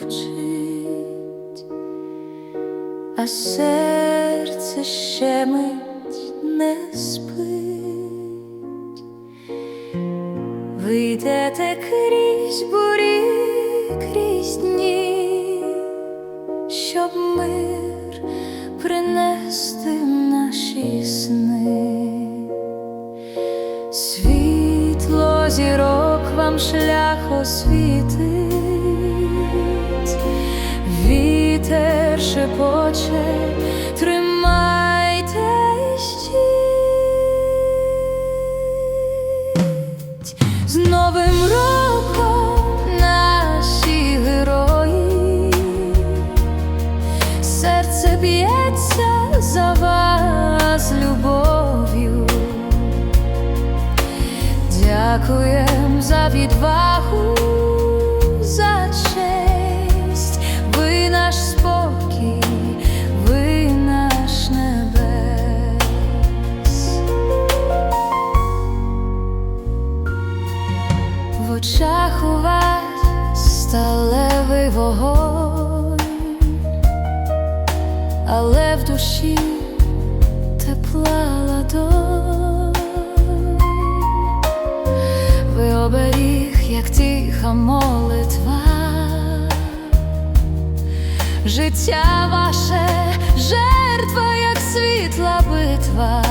мовчить, а серце ще мить не спить. Ви йдете крізь бурі, крізь дні, щоб мир принести наші сни. Світло зірок вам шлях освітить, шепоче, тримайтесь стіть. З Новим роком наші герої, серце б'ється за вас любов'ю. Дякуєм за відвагу, вас сталевий вогонь, але в душі тепла ладонь. Ви оберіг, як тиха молитва, життя ваше жертва, як світла битва.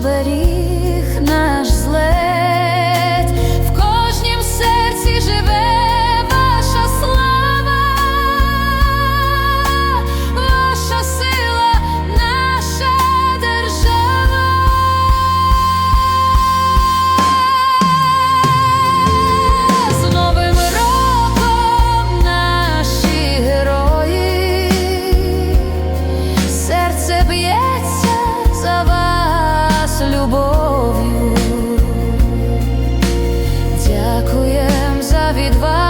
Ви від.